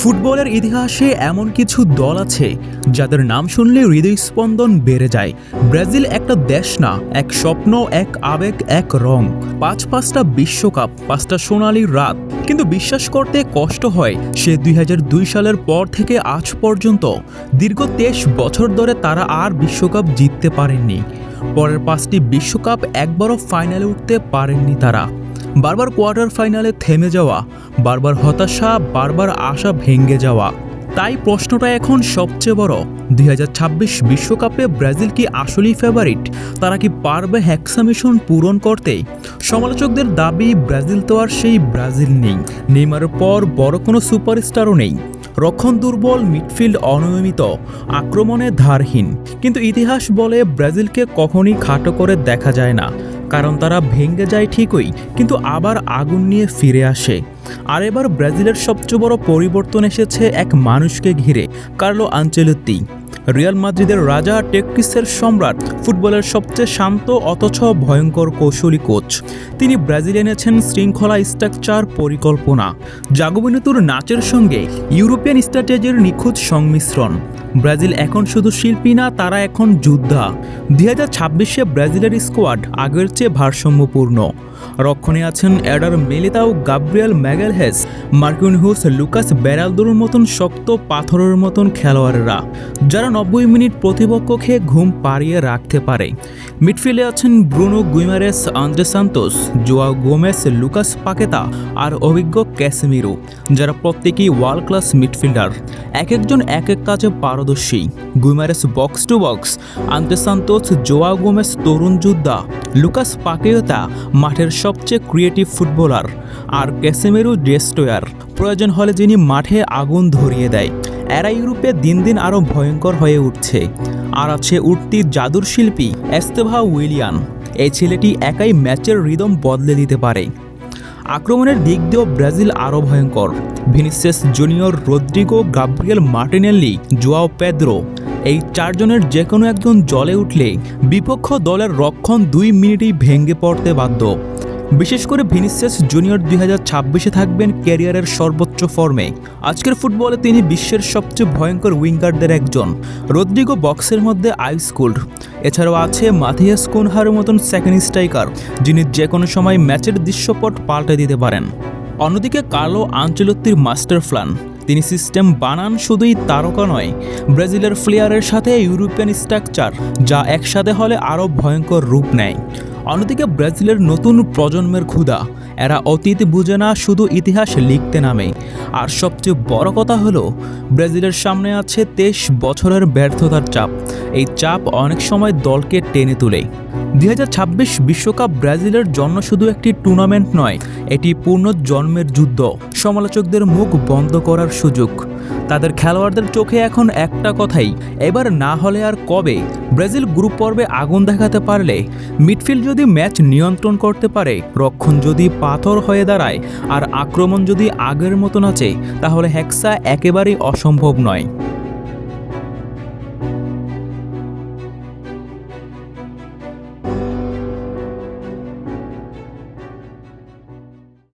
ফুটবলের ইতিহাসে এমন কিছু দল আছে যাদের নাম শুনলে হৃদয়স্পন্দন বেড়ে যায়। ব্রাজিল একটা দেশ না, এক স্বপ্ন, এক আবেগ, এক রং। পাঁচ পাঁচটা বিশ্বকাপ, পাঁচটা সোনালি রাত। কিন্তু বিশ্বাস করতে কষ্ট হয় সে দুই হাজার দুই সালের পর থেকে আজ পর্যন্ত। দীর্ঘ তেইশ বছর ধরে তারা আর বিশ্বকাপ জিততে পারেননি। পরের পাঁচটি বিশ্বকাপ একবারও ফাইনালে উঠতে পারেননি তারা। বারবার কোয়ার্টার ফাইনালে থেমে যাওয়া, বারবার হতাশা, বারবার আশা ভেঙে যাওয়া। তাই প্রশ্নটা এখন সবচেয়ে বড়। দুই বিশ্বকাপে ব্রাজিল কি আসলেই ফেভারিট তারা কি পারবে হ্যাক্সামিশন পূরণ করতে? সমালোচকদের দাবি, ব্রাজিল তো আর সেই ব্রাজিল নেই। নেইমারের পর বড় কোনো সুপারস্টারও নেই। রক্ষণ দুর্বল মিডফিল্ড অনিয়মিত, আক্রমণে ধারহীন। কিন্তু ইতিহাস বলে ব্রাজিলকে কখনই খাটো করে দেখা যায় না। কারণ তারা ভেঙে যায় ঠিকই, কিন্তু আবার আগুন নিয়ে ফিরে আসে। আর এবার ব্রাজিলের সবচেয়ে বড় পরিবর্তন এসেছে এক মানুষকে ঘিরে, কার্লো আঞ্চেলত্তি। রিয়াল মাদ্রিদের রাজা টেকটিসের সম্রাট, ফুটবলের সবচেয়ে শান্ত অথচ ভয়ঙ্কর কৌশলী কোচ। তিনি ব্রাজিল এনেছেন শৃঙ্খলা স্ট্রাকচার পরিকল্পনা। জাগবিনতুর নাচের সঙ্গে ইউরোপিয়ান স্ট্র্যাটেজির নিখুঁত সংমিশ্রণ। ব্রাজিল এখন শুধু শিল্পী না, তারা এখন যোদ্ধা। দুই হাজার ছাব্বিশে ব্রাজিলের স্কোয়াড আগের চেয়ে ভারসাম্যপূর্ণ। রক্ষণে আছেন Eder Militao Gabriel Magalhaes Marquinhos Lucas ব্যারালদোর মতন শক্ত পাথরের মতন খেলোয়াড়রা, যারা নব্বই মিনিট প্রতিপক্ষকে ঘুম পাড়িয়ে রাখতে পারে। মিডফিল্ডে আছেন Bruno Guimaraes, Andre Santos Joao Gomes, Lucas Paqueta আর অভিজ্ঞ ক্যাসেমিরো, যারা প্রত্যেকেই ওয়ার্ল্ড ক্লাস মিডফিল্ডার। এক একজন এক এক কাজে পারদর্শী। Guimaraes box to box, Andre Santos Joao Gomes তরুণ যোদ্ধা লুকাস পাকেয়তা মাঠের সবচেয়ে ক্রিয়েটিভ ফুটবলার আর ক্যাসেমেরু ডেস্টোয়ার প্রয়োজন হলে যিনি মাঠে আগুন ধরিয়ে দেয়। এরা ইউরোপে দিন দিন আরও ভয়ঙ্কর হয়ে উঠছে। আর আছে উঠতি জাদুর শিল্পী এস্তেভা উইলিয়ান। এই ছেলেটি একাই ম্যাচের রিদম বদলে দিতে পারে। আক্রমণের দিক দিয়েও ব্রাজিল আরও ভয়ঙ্কর। Vinicius Junior Rodrygo Gabriel Martinelli Joao Pedro এই চারজনের যে কোনো একজন জলে উঠলে বিপক্ষ দলের রক্ষণ দুই মিনিটেই ভেঙে পড়তে বাধ্য। বিশেষ করে ভিনিসিয়াস জুনিয়র দুই হাজার ছাব্বিশে থাকবেন ক্যারিয়ারের সর্বোচ্চ ফর্মে। আজকের ফুটবলে তিনি বিশ্বের সবচেয়ে ভয়ঙ্কর উইঙ্গারদের একজন, রদ্রিগো বক্সের মধ্যে আইসকুল্ড। এছাড়াও আছে মাথিয়াস কুনহার মতন সেকেন্ড স্ট্রাইকার যিনি যে কোনো সময় ম্যাচের দৃশ্যপট পাল্টে দিতে পারেন। অন্যদিকে কার্লো আঞ্চলত্তির মাস্টার প্ল্যান তিনি সিস্টেম বানান শুধুই তারকা নয়, ব্রাজিলের ফ্লেয়ারের সাথে ইউরোপিয়ান স্ট্রাকচার, যা একসাথে হলে আরও ভয়ঙ্কর রূপ নেয়। অন্যদিকে ব্রাজিলের নতুন প্রজন্মের ক্ষুধা। এরা অতীত বুঝে না, শুধু ইতিহাস লিখতে নামে। আর সবচেয়ে বড় কথা হলো, ব্রাজিলের সামনে আছে তেইশ বছরের ব্যর্থতার চাপ। এই চাপ অনেক সময় দলকে টেনে তোলে। দুই বিশ্বকাপ ব্রাজিলের জন্য শুধু একটি টুর্নামেন্ট নয়, এটি পূর্ণ জন্মের যুদ্ধ। সমালোচকদের মুখ বন্ধ করার সুযোগ। তাদের খেলোয়াড়দের চোখে এখন একটা কথাই, এবার না হলে আর কবে? ব্রাজিল গ্রুপ পর্বে আগুন দেখাতে পারলে? মিডফিল্ড যদি ম্যাচ নিয়ন্ত্রণ করতে পারে, রক্ষণ যদি পাথর হয়ে দাঁড়ায়, আর আক্রমণ যদি আগের মতন আছে, তাহলে হ্যাক্সা একেবারেই অসম্ভব নয়।